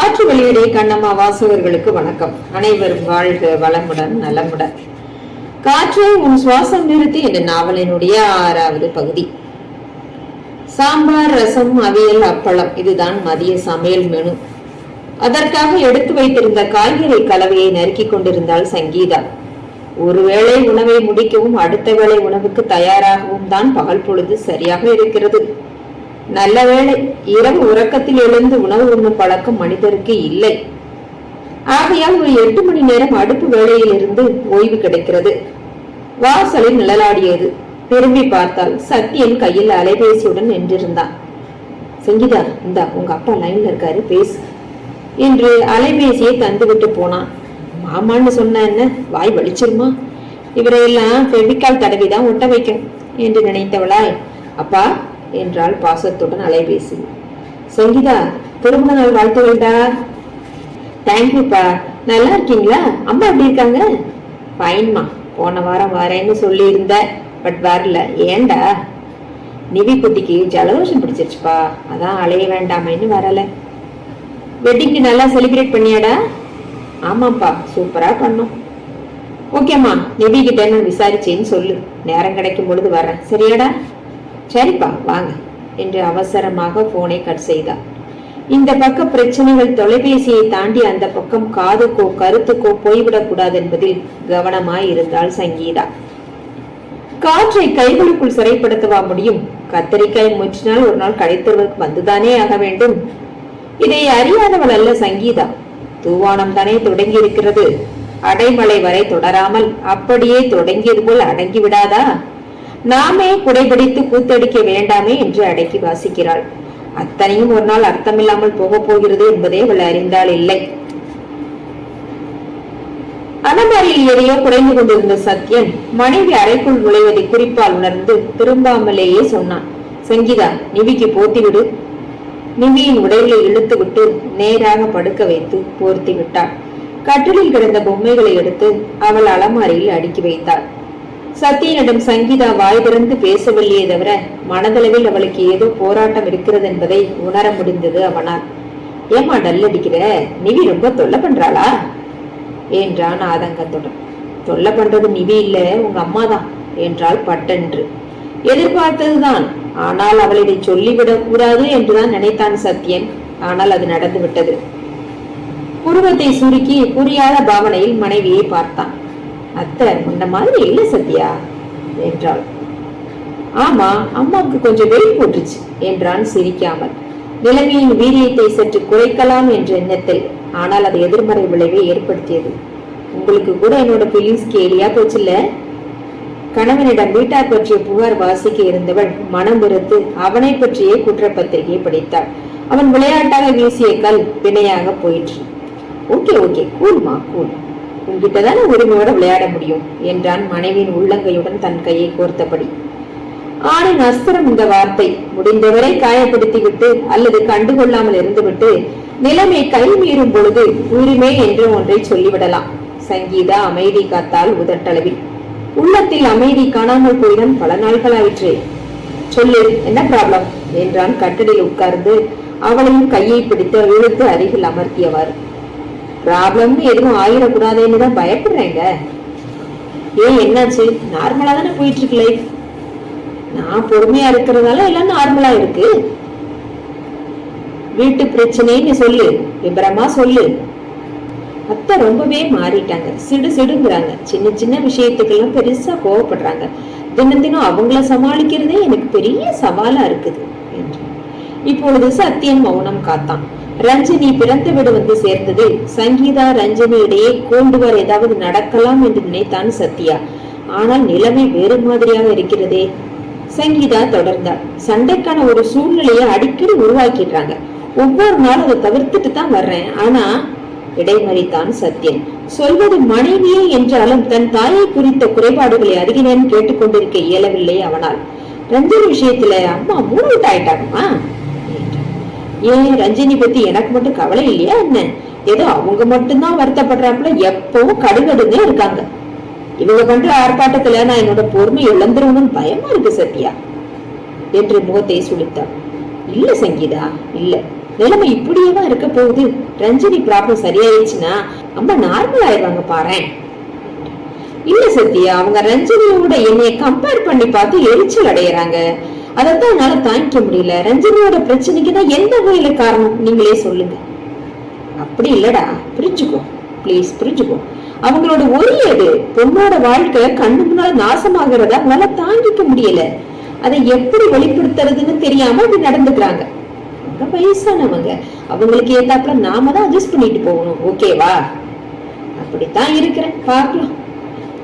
காற்று வெளியிடை கண்ணம்மா வாசகர்களுக்கு வணக்கம். அனைவரும் வாழ்க வளமுடன் நலமுடன். காற்று உன் சுவாசம் நிறுத்தி இந்த நாவலினுடைய ஆறாவது பகுதி. சாம்பார் ரசம் அவியல் அப்பளம் இதுதான் மதிய சமையல் மெனு. அதற்காக எடுத்து வைத்திருந்த காய்கறி கலவையை நறுக்கி கொண்டிருந்தாள் சங்கீதா. ஒருவேளை உணவை முடிக்கவும் அடுத்த வேளை உணவுக்கு தயாராகவும் தான் பகல் பொழுது சரியாக இருக்கிறது. நல்ல வேளை இரவு உறக்கத்தில் எழுந்து உணவு உண்ணும் பழக்கம் மனிதருக்கு இல்லை. ஆகையால் ஒரு எட்டு மணி நேரம் அடுப்பு வேலையிலிருந்து ஓய்வு கிடைக்கிறது. வாசலில் நிழலாடியது. திரும்பி பார்த்தால் சத்தியன் கையில் அலைபேசியுடன் நின்றிருந்தான். சங்கீதா இந்தா உங்க அப்பா லைன்ல இருக்காரு பேசு என்று அலைபேசியை தந்துவிட்டு போனான். மாமான்னு சொன்ன என்ன? வாய் வலிச்சிருமா? இவரையெல்லாம் ஃபெவிக்கால் தடவிதான் ஒட்ட வைக்கும் என்று நினைத்தவளாய். அப்பா என்றாள் பாசத்துடன் அலைபேசி. சங்கீதா திருமண நாள் வாழ்த்துகள்டா தேங்க்யூப்பா நல்லா இருக்கீங்களா? அம்மா எப்படி இருக்காங்க? ஃபைன்மா போன வாரம் வரேன்னு சொல்லியிருந்த பட் வரல. ஏன்டா? நிவி குட்டிக்கு ஜலதோஷம் பிடிச்சிருச்சுப்பா. அதான் அலைய வேண்டாமேன்னு வரல. வெட்டிங்க்கு நல்லா செலிப்ரேட் பண்ணியாடா? ஆமாப்பா சூப்பரா பண்ணோம். ஓகேம்மா நிவி கிட்ட என்ன விசாரிச்சேன்னு சொல்லு. நேரம் கிடைக்கும் பொழுது வர்றேன் சரியாடா? சரிப்பா வாங்க என்று அவசரமாக போனை கட் செய்தார். இந்த பக்க பிரச்சனைகள் தொலைபேசியை தாண்டி அந்த பக்கம் காதுக்கோ கருத்துக்கோ போய்விடக்கூடாது என்பதில் கவனமாய் இருந்தாள் சங்கீதா. காற்றை கைகளுக்குள் சிறைப்படுத்தவா முடியும்? கத்தரிக்காய் முற்றினால் ஒரு நாள் கடைத்தருவதற்கு வந்துதானே ஆக வேண்டும்? இதை அறியாதவள் அல்ல சங்கீதா. தூவானம் தானே தொடங்கி இருக்கிறது அடைமலை வரை தொடராமல் அப்படியே தொடங்கியது போல் அடங்கி விடாதா? நாமே குடைபிடித்து கூத்தடிக்க வேண்டாமே என்று அடக்கி வாசிக்கிறாள். அத்தனையும் ஒரு நாள் அர்த்தமில்லாமல் போகப் போகிறது என்பதை அவள் அறிந்தாள் இல்லை. அலமாரியில் எதையோ குறைந்து கொண்டிருந்த சத்யன் மனைவி அறைக்குள் நுழைவதை குறிப்பால் உணர்ந்து திரும்பாமலேயே சொன்னான் சங்கீதா நிவிக்கு போத்திவிடு. நிவியின் உடைகளை இழுத்து விட்டு நேராக படுக்க வைத்து போர்த்தி விட்டாள். கட்டிலில் கிடந்த பொம்மைகளை எடுத்து அவள் அலமாரியில் அடுக்கி வைத்தாள். சத்தியனிடம் சங்கீதா வாய் திறந்து பேசவில்லையே தவிர மனதளவில் அவளுக்கு ஏதோ போராட்டம் இருக்கிறது என்பதை உணர முடிந்தது அவனால். ஏமா டல் அடிக்கிற? நிவி ரொம்ப தொல்லை பண்றாளா? என்றான் ஆதங்கத்துடன். தொல்லை பண்றது நிவி இல்ல உங்க அம்மா தான் என்றாள் பட்டென்று. எதிர்பார்த்ததுதான். ஆனால் அவள் இதை சொல்லிவிடக் கூடாது என்றுதான் நினைத்தான் சத்யன். ஆனால் அது நடந்து விட்டது புருவத்தை சுருக்கி புரியாத பாவனையில் மனைவியை பார்த்தான். அத்தை முன்ன மாதிரி இல்ல சத்யா என்றாள். ஆமா அம்மாவுக்கு கொஞ்சம் வெயில் போட்டுச்சு என்றான் சிரிக்காமல். நிலைமையின் வீரியத்தை சற்று குறைக்கலாம் என்ற எண்ணத்தில் ஆனால் அது எதிர்மறை விளைவை ஏற்படுத்தியது. உங்களுக்கு கூட என்னோட ஃபீலிங்ஸ் கேலியா போச்சுல்ல? கணவனிடம் வீட்டார் பற்றிய புகார் வாசிக்க இருந்தவள் மனம் வெறுத்து அவனை பற்றியே குற்றப்பத்திரிகை படித்தாள். அவன் விளையாட்டாக வீசிய கல் வினையாக போயிற்று. ஓகே ஓகே கூல்மா கூல் உங்ககிட்டதான உரிமையோட விளையாட முடியும் என்றான் மனைவியின் உள்ளங்கையுடன் தன் கையை கோர்த்தபடி. ஆணின் அஸ்திரம் இந்த வார்த்தை. முடிந்தவரை காயப்படுத்தி விட்டு அல்லது கண்டுகொள்ளாமல் இருந்துவிட்டு நிலைமை கை மீறும் பொழுது உரிமை என்று ஒன்றை சொல்லிவிடலாம். சங்கீதா அமைதி காத்தால் உதட்டளவில். உள்ளத்தில் அமைதி காணாமல் போயிடம் பல நாட்களாயிற்று சொல்லு என்ன ப்ராப்ளம் என்றான் கட்டடியில் உட்கார்ந்து அவளையும் கையை பிடித்து இழுத்து அருகில் அமர்த்தியவாறு. ப்ராப்ளம்னு எதுவும் ஆயிடக்கூடாதுன்னு தான் பயப்படுறேங்க. ஏன் என்னாச்சு? நார்மலா தானே போயிட்டு இருக்கு லைஃப் நான் பொறுமையா இருக்கிறதால எல்லாம் நார்மலா இருக்கு. வீட்டு பிரச்சனைன்னு சொல்லு. விபரமா சொல்லு. அத்தை ரொம்பவே மாறிட்டாங்க. சிடு சிடுங்கிறாங்க. சின்ன சின்ன விஷயத்துக்கெல்லாம் பெருசா கோவப்படுறாங்க. தினம் தினம் அவங்கள சமாளிக்கிறதே எனக்கு பெரிய சவாலா இருக்குது என்று. இப்பொழுது சத்தியம் மௌனம் காத்தான். ரஞ்சினி பிறந்து வீடு வந்து சேர்ந்தது சங்கீதா ரஞ்சினி இடையே கூண்டுவர் ஏதாவது நடக்கலாம் என்று நினைத்தான் சத்யா. ஆனால் நிலைமை வேறு மாதிரியாக இருக்கிறதே. சங்கீதா தொடர்ந்தாள் சண்டைக்கான ஒரு சூழ்நிலையை அடிக்கடி உருவாக்கிடுறாங்க. ஒவ்வொரு நாளும் அதை தவிர்த்துட்டு தான் வர்றேன். ஆனா இடைமறித்தான் சத்யன். சொல்வது மனைவியே என்றாலும் தன் தாயை குறித்த குறைபாடுகளை அதிக நேரம் கேட்டுக்கொண்டிருக்க இயலவில்லை அவனால். ரஞ்சன் விஷயத்துல அம்மா மூணு ஆயிட்டாங்கம்மா ஏன் ரஞ்சினி பத்தி எனக்கு மட்டும் கவலை இல்லையா என்ன? ஏதோ அவங்க மட்டும்தான் வருத்தப்படுறாப்புல எப்பவும் கடுகடுங்க இருக்காங்க. இவங்க பண்ற ஆர்ப்பாட்டத்துல நான் என்னோட பொறுமை இழந்துருவணும்னு பயமா இருக்கு சத்யா. என்று முகத்தை சுழித்தான் இல்ல சங்கீதா இல்ல. நிலைமை இப்படியேவா இருக்க போகுது? ரஞ்சினி ப்ராப்ளம் சரியாயிடுச்சுன்னா அம்மா நார்மல் ஆயிடுவாங்க பாரேன். இல்ல சத்யா அவங்க ரஞ்சினியோட என்னைய கம்பேர் பண்ணி பார்த்து எரிச்சல் அடையறாங்க. அதைத்தான் என்னால தாங்கிக்க முடியல. ரஞ்சனியோட பிரச்சனைக்கு தான் எந்த வகையில காரணம்? நீங்களே சொல்லுங்க. அப்படி இல்லடா. புரிஞ்சுக்கோ. ப்ளீஸ் புரிஞ்சுக்கோ. அவங்களோட ஒரே அது. பொண்ணோட வாழ்க்கை கண்ணு முன்னால நாசமாகிறத அவங்களால தாங்கிக்க முடியல. அதை எப்படி வெளிப்படுத்துறதுன்னு தெரியாம அப்படி நடந்துக்கிறாங்க. அவங்க வயசானவங்க. அவங்களுக்கு ஏத்தாப்புல நாம தான் அட்ஜஸ்ட் பண்ணிட்டு போகணும். ஓகேவா அப்படித்தான் இருக்கிறேன். பார்க்கலாம்.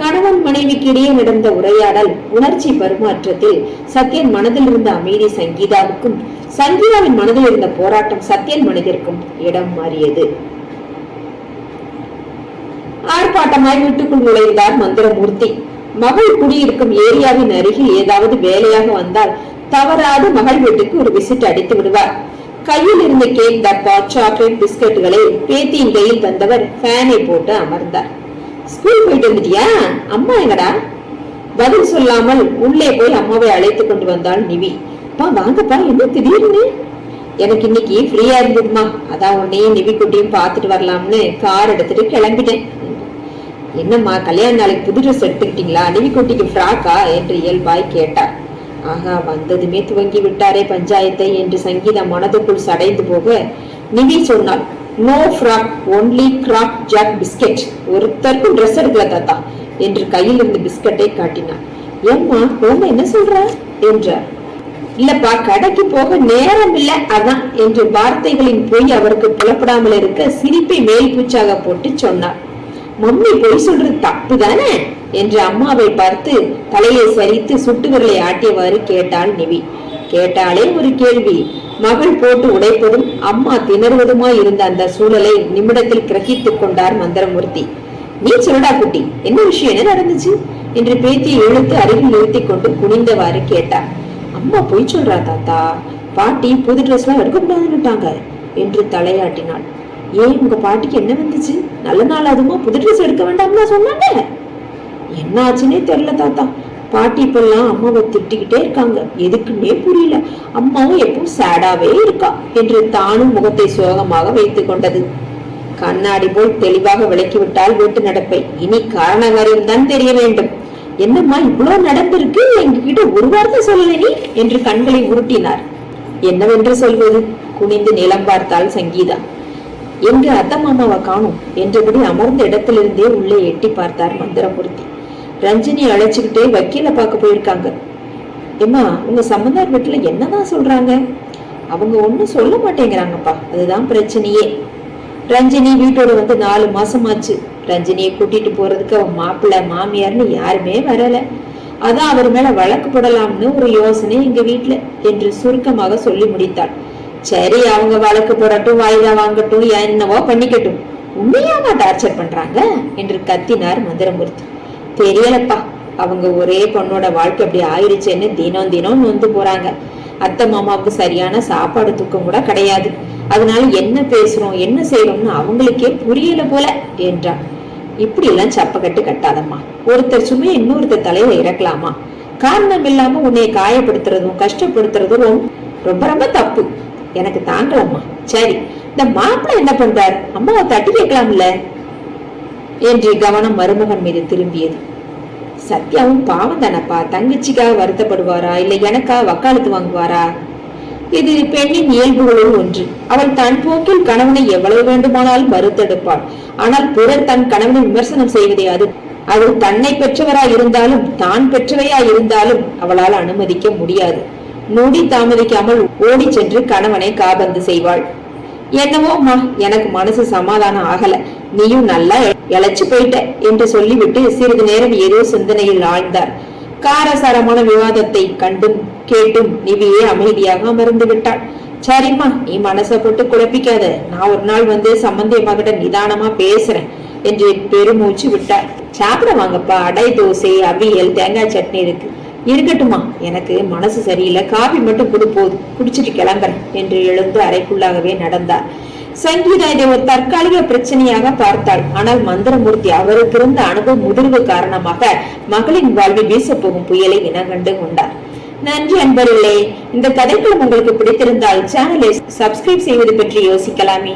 கணவன் மனைவிக்கு இடையே நடந்த உரையாடல் உணர்ச்சி பரிமாற்றத்தில் சத்யன் மனதில் இருந்த அமைதி சங்கீதாவுக்கும் சங்கீதாவின் மனதில் இருந்த போராட்டம் சத்யன் மனதிற்கும் இடம் மாறியது. ஆர்ப்பாட்டமாய் வீட்டுக்குள் நுழைந்தார் மந்திரமூர்த்தி. மகள் குடியிருக்கும் ஏரியாவின் அருகில் ஏதாவது வேலையாக வந்தால் தவறாது மகள் வீட்டுக்கு ஒரு விசிட் அடித்து விடுவார். கையில் இருந்த கேக் டப்பா சாக்லேட் பிஸ்கட்டுகளை பேத்தியின் கையில் தந்தவர் ஃபேனை போட்டு அமர்ந்தார். ஸ்கூல் போயிட்டு வந்துட்டியா? அம்மா எங்கடா? பதில் சொல்லாமல் உள்ளே போய் அம்மாவை அழைத்து கொண்டு வந்தாள் நிவி. பா வாங்கப்பா என்ன திடீர்னு? எனக்கு இன்னைக்கு ஃப்ரீயா இருந்ததுமா அதான் உன்னையும் நிவி குட்டியும் பார்த்துட்டு வரலாம்னு கார் எடுத்துட்டு கிளம்பிட்டேன். என்னம்மா கல்யாண நாளைக்கு புது ட்ரெஸ் எடுத்துக்கிட்டீங்களா? நிவி குட்டிக்கு ஃப்ராக்கா? என்று இயல்பாய் கேட்டார் ஆகா வந்ததுமே துவங்கி விட்டாரே பஞ்சாயத்தை என்று சங்கீதம் மனதுக்குள் சடைந்து போக நிவி சொன்னாள். No frock only crack jack biscuit ஒருத்தருக்கும் ட்ரெஸ் எடுக்கல தாத்தா என்று கையில் இருந்த பிஸ்கட்டை காட்டினார் ஏம்மா குழந்தை என்ன சொல்ற? என்றார். இல்லப்பா கடைக்கு போக நேரம் இல்ல அதான் என்று வார்த்தைகளின் பொய் அவருக்கு புலப்படாமல் இருக்க சிரிப்பை மேல் பூச்சாக போட்டு சொன்னார். மம்மி பொய் சொல்றது தப்பு தானே? என்று அம்மாவை பார்த்து தலையை சரித்து சுட்டு ஆட்டியவாறு கேட்டாள் நிவி. கேட்டாலே ஒரு கேள்வி. மகள் போட்டு உடைப்பதும் அம்மா திணறுவதுமாய் இருந்த அந்த சூழலை நிமிடத்தில் கிரகித்துக் கொண்டார் மந்திரமூர்த்தி. நீ சொல்லடா குட்டி என்ன விஷயம் என்ன நடந்துச்சு? என்று பேத்தியை இழுத்து அருகில் நிறுத்திக் கொண்டு குனிந்தவாறு கேட்டார். அம்மா பொய் சொல்றா தாத்தா. பாட்டி புது ட்ரெஸ் எல்லாம் எடுக்கக்கூடாதுன்னுட்டாங்க என்று தலையாட்டினாள். ஏன் உங்க பாட்டிக்கு என்ன வந்துச்சு? நல்ல நாள் அதுமா புது ட்ரெஸ் எடுக்க வேண்டாம்னா சொன்னாங்க என்ன ஆச்சுன்னே தெரியல தாத்தா. பாட்டி இப்பெல்லாம் அம்மாவை திட்டிக்கிட்டே இருக்காங்க. எதுக்குன்னே புரியல. அம்மாவும் எப்பவும் சேடாவே இருக்கா என்று தானும் முகத்தை சோகமாக வைத்துக் கொண்டது. கண்ணாடி போல் தெளிவாக விளக்கிவிட்டால் வீட்டு நடப்பை. இனி காரணகாரியம் தான் தெரிய வேண்டும். என்னம்மா இவ்வளவு நடந்திருக்கு? எங்ககிட்ட ஒரு வார்த்தை சொல்லல நீ? என்று கண்களை உருட்டினார். என்னவென்று சொல்வது? குனிந்து நிலம் பார்த்தாள் சங்கீதா. எங்க அத்தை மாமாவை காணும்? என்றபடி அமர்ந்த இடத்திலிருந்தே உள்ளே எட்டி பார்த்தார் மந்திரமூர்த்தி. ரஞ்சினி அழைச்சிக்கிட்டே வக்கீலை பார்க்க போயிருக்காங்க. ஏம்மா உங்க சம்பந்தார் வீட்டில் என்னதான் சொல்றாங்க? அவங்க ஒன்றும் சொல்ல மாட்டேங்கிறாங்கப்பா. அதுதான் பிரச்சனையே. ரஞ்சினி வீட்டோட வந்து நாலு மாசமாச்சு. ரஞ்சினியை கூட்டிட்டு போறதுக்கு அவன் மாப்பிள்ளை மாமியார்னு யாருமே வரல. அதான் அவர் மேல வழக்கு போடலாம்னு ஒரு யோசனை எங்க வீட்டுல என்று சுருக்கமாக சொல்லி முடித்தாள். சரி அவங்க வழக்கு போடட்டும் வாய்தா வாங்கட்டும் என்னவோ பண்ணிக்கட்டும். உண்மையாவா டார்ச்சர் பண்றாங்க? என்று கத்தினார் மந்திரமூர்த்தி. தெரியலப்பா. அவங்க ஒரே பொண்ணோட வாழ்க்கை அப்படி ஆயிடுச்சேன்னு தினம் தினம் நொந்து போறாங்க. அத்தை மாமாவுக்கு சரியான சாப்பாடு தூக்கம் கூட கிடையாது. அதனால என்ன பேசுறோம் என்ன செய்யறோம்னு அவங்களுக்கே புரியல போல என்றான் இப்படி எல்லாம் சப்பக்கட்டு கட்டாதம்மா. ஒருத்தர் சும்மா இன்னொருத்தர் தலையில இறக்கலாமா? காரணம் இல்லாம உன்னை காயப்படுத்துறதும் கஷ்டப்படுத்துறதும் ரொம்ப- ரொம்ப தப்பு. எனக்கு தாங்கலம்மா. சரி இந்த மாப்பிள்ள என்ன பண்றார்? அம்மாவை தட்டி கேட்கலாம்ல. என்று கவனம் மருமகன் மீது திரும்பியது. சத்யாவும் பாவம் தானப்பா தங்கச்சிக்காக வருத்தப்படுவாரா இல்லை எனக்கா வக்காலத்து வாங்குவாரா? இது பெண்ணின் இயல்புகளுள் ஒன்று. அவள் தன் போக்கில் கணவனை எவ்வளவு வேண்டுமானாலும் மறுத்தெடுப்பாள். ஆனால் பிறர் தன் கணவனை விமர்சனம் செய்வதை அது அவள் தன்னை பெற்றவராய் இருந்தாலும் தான் பெற்றவையா இருந்தாலும் அவளால் அனுமதிக்க முடியாது. நொடி தாமதிக்காமல் ஓடி சென்று கணவனை காபந்து செய்வாள். என்னவோ அம்மா எனக்கு மனசு சமாதானம் ஆகல. நீயும் நல்லா இழைச்சு போயிட்ட என்று சொல்லிவிட்டு சிறிது நேரம் ஏதோ சிந்தனையில் ஆழ்ந்தார். காரசாரமான விவாதத்தை கண்டும் கேட்டும் நிவியே அமைதியாக அமர்ந்து விட்டாள். சரிம்மா நீ மனசை போட்டு குழப்பிக்காத. நான் ஒரு நாள் வந்து சம்பந்தி மகிட்ட நிதானமா பேசுறேன் என்று பெருமூச்சு விட்டார் சாப்பிட வாங்கப்பா அடை தோசை அவியல் தேங்காய் சட்னி இருக்கு. இருக்கட்டுமா எனக்கு மனசு சரியில்லை காபி மட்டும் குடு போதும். குடிச்சிட்டு கிளம்புறேன் என்று எழுந்து அறைக்குள்ளாகவே நடந்தார். சங்கீதா இதை ஒரு தற்காலிக பிரச்சனையாக பார்த்தாள் ஆனால் மந்திரமூர்த்தி அவருக்கு இருந்த அனுபவம் முதிர்வு காரணமாக மகளின் வாழ்வில் வீசப்போகும் புயலை இனங்கண்டு கொண்டார். நன்றி அன்பர்களே இந்த கதைக்களம் உங்களுக்கு பிடித்திருந்தால் சேனலை சப்ஸ்கிரைப் செய்வது பற்றி யோசிக்கலாமே.